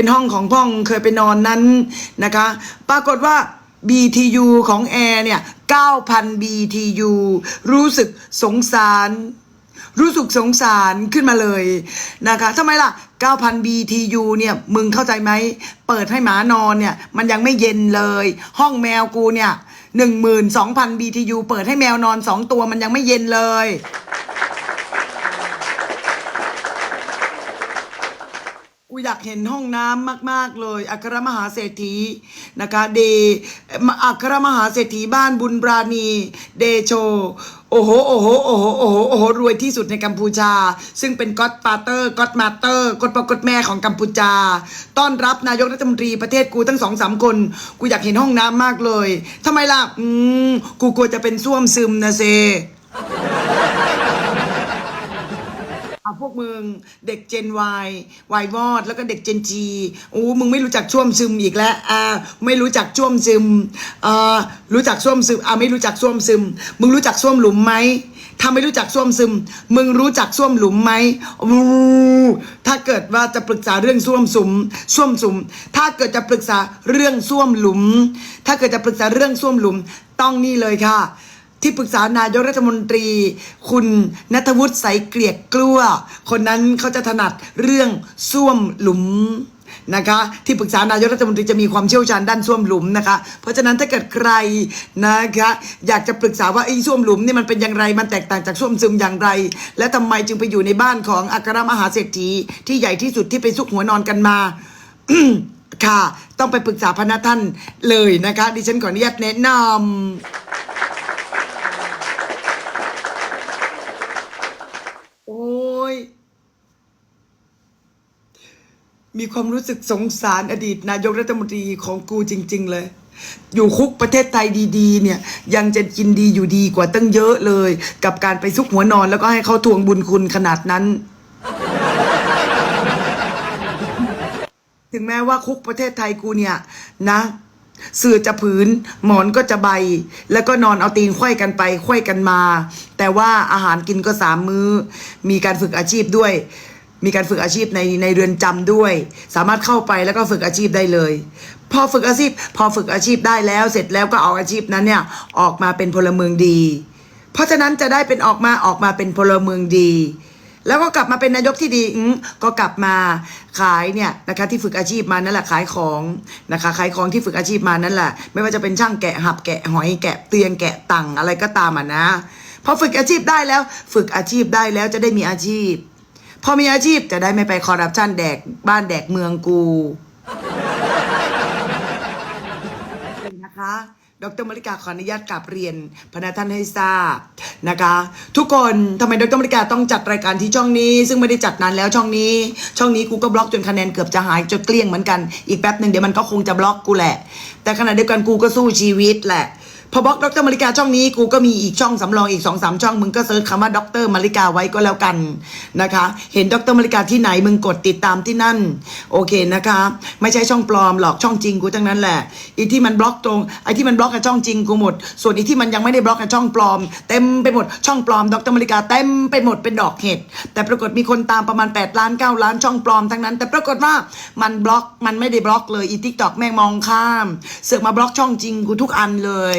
เป็นห้องของพ่องเคยไปนอนนั้นนะคะ ปรากฏว่า BTU ของแอร์เนี่ย 9,000 BTU รู้สึกสงสาร รู้สึกสงสารขึ้นมาเลยนะคะทำไมล่ะ 9,000 BTU เนี่ย มึงเข้าใจไหม เปิดให้หมานอนเนี่ย มันยังไม่เย็นเลย ห้องแมวกูเนี่ย 12,000 BTU เปิดให้แมวนอน 2 ตัวมันยังไม่เย็นเลย อยากเห็นห้องน้ำมาก ๆ เลย อัครมหาเศรษฐีนะคะเดอัครมหาเศรษฐีบ้านบุญปราณีเดโชโอ้โห โอ้โห โอ้โห โอ้โห โอ้โห รวยที่สุดในกัมพูชา ซึ่งเป็นก็อดฟาเตอร์ก็อดมาเตอร์กดปกดแม่ของกัมพูชา ต้อนรับนายกรัฐมนตรีประเทศกูทั้งสองสามคน กูอยากเห็นห้องน้ำมากเลยทำไมล่ะ อืม กูกลัวจะเป็นส้วมซึมนะเซ เอาพวกมึงเด็กเจน Y Y วายวอดแล้วก็เด็กเจน G โอ้มึงไม่รู้จักช่วมซึมอีกแล้วอ่าไม่รู้จักช่วมซึมอ่ารู้จักช่วมซึมอ่าไม่รู้จักช่วมซึม มึงรู้จักช่วมหลุมไหมถ้าไม่รู้จักช่วมซึม มึงรู้จักช่วมหลุมไหมอู้ถ้าเกิดว่าจะปรึกษาเรื่องช่วมสุมช่วมสุม ถ้าเกิดจะปรึกษาเรื่องช่วมหลุม ถ้าเกิดจะปรึกษาเรื่องช่วมหลุม ต้องนี่เลยค่ะ ที่ปรึกษานายกรัฐมนตรี คุณนัทวุฒิใสเกลียกกลัว คนนั้นเขาจะถนัดเรื่องส้วมหลุมนะคะที่ปรึกษานายกรัฐมนตรีจะมีความเชี่ยวชาญด้านส้วมหลุมนะคะ เพราะฉะนั้นถ้าเกิดใครนะคะอยากจะปรึกษาว่าไอ้ส้วมหลุมนี่มันเป็นอย่างไรมันแตกต่างจากส้วมซึมอย่างไร และทำไมจึงไปอยู่ในบ้านของอัครมหาเศรษฐีที่ใหญ่ที่สุดที่ไปซุกหัวนอนกันมาค่ะ ต้องไปปรึกษาพนักท่านเลยนะคะ ดิฉันขออนุญาตแนะนำ โอ้ย มีความรู้สึกสงสารอดีตนายกรัฐมนตรีของกูจริง ๆ เลย อยู่คุกประเทศไทยดีๆ เนี่ย ยังจะกินดีอยู่ดีกว่าตั้งเยอะเลย กับการไปซุกหัวนอนแล้วก็ให้เขาทวงบุญคุณขนาดนั้น ถึงแม้ว่าคุกประเทศไทยกูเนี่ยนะเสื่อจะผืน หมอนก็จะใบ แล้วก็นอนเอาตีนไขว้กันไปไขว้กันมา แต่ว่าอาหารกินก็สามมื้อ มีการฝึกอาชีพด้วย มีการฝึกอาชีพในในเรือนจำด้วย สามารถเข้าไปแล้วก็ฝึกอาชีพได้เลย พอฝึกอาชีพ พอฝึกอาชีพได้แล้วเสร็จแล้วก็เอาอาชีพนั้นเนี่ยออกมาเป็นพลเมืองดี เพราะฉะนั้นจะได้เป็นออกมาออกมาเป็นพลเมืองดี แล้วก็กลับมาเป็นนายกที่ดีก็กลับมาขายเนี่ยนะคะที่ฝึกอาชีพมานั่นแหละขายของนะคะขายของที่ฝึกอาชีพมานั่นแหละ ไม่ว่าจะเป็นช่างแกะหับแกะหอยแกะเตียงแกะตังอะไรก็ตามอะนะพอฝึกอาชีพได้แล้ว ฝึกอาชีพได้แล้วจะได้มีอาชีพ พอมีอาชีพจะได้ไม่ไปคอร์รัปชันแดกบ้านแดกเมืองกูนะคะดรมริกาขออนุญาตกลับเรียนพนักท่านให้ทราบนะคะ ทุกคนทำไมดรมริกาต้องจัดรายการที่ช่องนี้ ซึ่งไม่ได้จัดนานแล้วช่องนี้ ช่องนี้กูก็บล็อกจนคะแนนเกือบจะหายจนเกลี้ยงเหมือนกันอีกแป๊บหนึ่งเดี๋ยวมันก็คงจะบล็อกกูแหละ แต่ขณะเดียวกันกูก็สู้ชีวิตแหละ พอบล็อกดรมาริกาช่องนี้กูก็มีอีกช่องสำรองอีกสองสามช่องมึงก็เซิร์ชคำว่าดรมาริกาไว้ก็แล้วกันนะคะ เห็นดรมาริกาที่ไหนมึงกดติดตามที่นั่น โอเคนะคะ ไม่ใช่ช่องปลอมหรอกช่องจริงกูทั้งนั้นแหละอีที่มันบล็อกตรงไอ้ที่มันบล็อกกับช่องจริงกูหมด ส่วนอีที่มันยังไม่ได้บล็อกกับช่องปลอม เต็มไปหมดช่องปลอมดรมาริกาเต็มไปหมดเป็นดอกเห็ดแต่ปรากฏมีคนตามประมาณ8ล้าน9ล้านช่องปลอมทั้งนั้น แต่ปรากฏว่ามันบล็อกมันไม่ได้บล็อกเลยอีทิกตอกแม่งมองข้าม เสือกมาบล็อกช่องจริงกูทุกอันเลย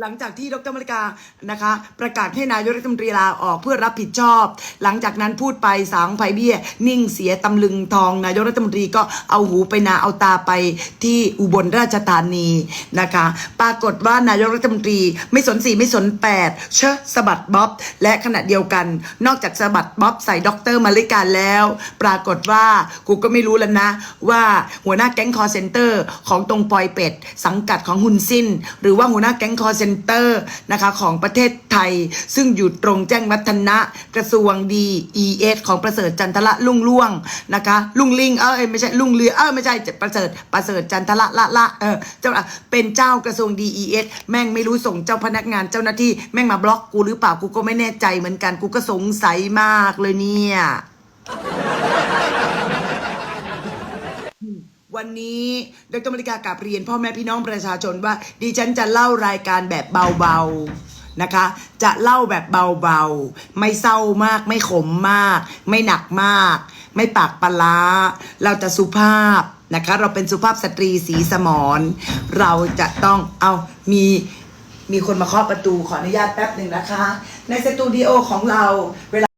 หลังจากที่ดรมริกานะคะ ประกาศให้นายกรัฐมนตรีลาออกเพื่อรับผิดชอบ หลังจากนั้นพูดไปสางไผ่เบี้ย นิ่งเสียตำลึงทอง นายกรัฐมนตรีก็เอาหูไปนาเอาตาไปที่อุบลราชธานีนะคะ ปรากฏว่านายกรัฐมนตรีไม่สนสี่ไม่สนแปดเชอะสะบัดบ๊อบ และขณะเดียวกัน นอกจากสะบัดบ๊อบใส่ดรมาริกาแล้ว ปรากฏว่ากูก็ไม่รู้แล้วนะ ว่าหัวหน้าแก๊งคอเซนเตอร์ของตรงปอยเป็ด สังกัดของฮุนซินหรือว่าหัวหน้าแก๊งคอเซนเตอร์นะคะของประเทศไทย ซึ่งอยู่ตรงแจ้งวัฒนะกระทรวงดีเอสของประเสริฐจันทละลุ่งล่วงนะคะลุงลิงเออไม่ใช่ลุงเรือเออไม่ใช่ประเสริฐประเสริฐจันทละละละเออเจ้าเป็นเจ้ากระทรวงดีเอสแม่งไม่รู้ส่งเจ้าพนักงานเจ้าหน้าที่แม่งมาบล็อกกูหรือเปล่ากูก็ไม่แน่ใจเหมือนกันกูก็สงสัยมากเลยเนี่ย วันนี้ดรมริกากลับเรียนพ่อแม่พี่น้องประชาชนว่า ดิฉันจะเล่ารายการแบบเบาๆนะคะ จะเล่าแบบเบาๆ ไม่เศร้ามาก ไม่ขมมาก ไม่หนักมาก ไม่ปากปลาร้าเราจะสุภาพนะคะ เราเป็นสุภาพสตรีสีสมรเราจะต้องเอามีมีคนมาเคาะประตูขออนุญาตแป๊บหนึ่งนะคะ ในสตูดิโอของเราเวลา